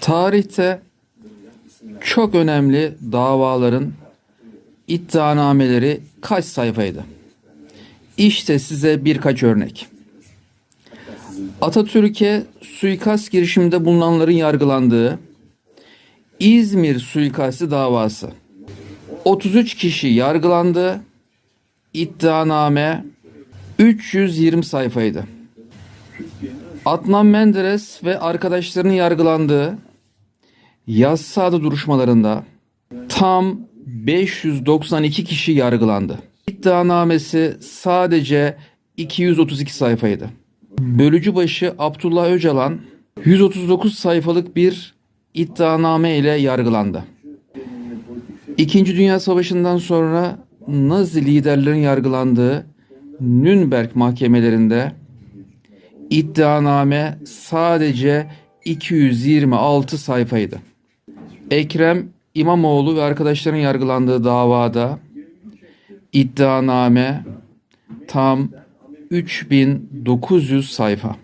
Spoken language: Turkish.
Tarihte çok önemli davaların iddianameleri kaç sayfaydı? İşte size birkaç örnek. Atatürk'e suikast girişiminde bulunanların yargılandığı İzmir suikasti davası. 33 kişi yargılandı. İddianame 320 sayfaydı. Adnan Menderes ve arkadaşlarının yargılandığı Yassıada duruşmalarında tam 592 kişi yargılandı. İddianamesi sadece 232 sayfaydı. Bölücü başı Abdullah Öcalan 139 sayfalık bir iddianame ile yargılandı. İkinci Dünya Savaşı'ndan sonra Nazi liderlerin yargılandığı Nürnberg mahkemelerinde iddianame sadece 226 sayfaydı. Ekrem İmamoğlu ve arkadaşlarının yargılandığı davada iddianame tam 3900 sayfa.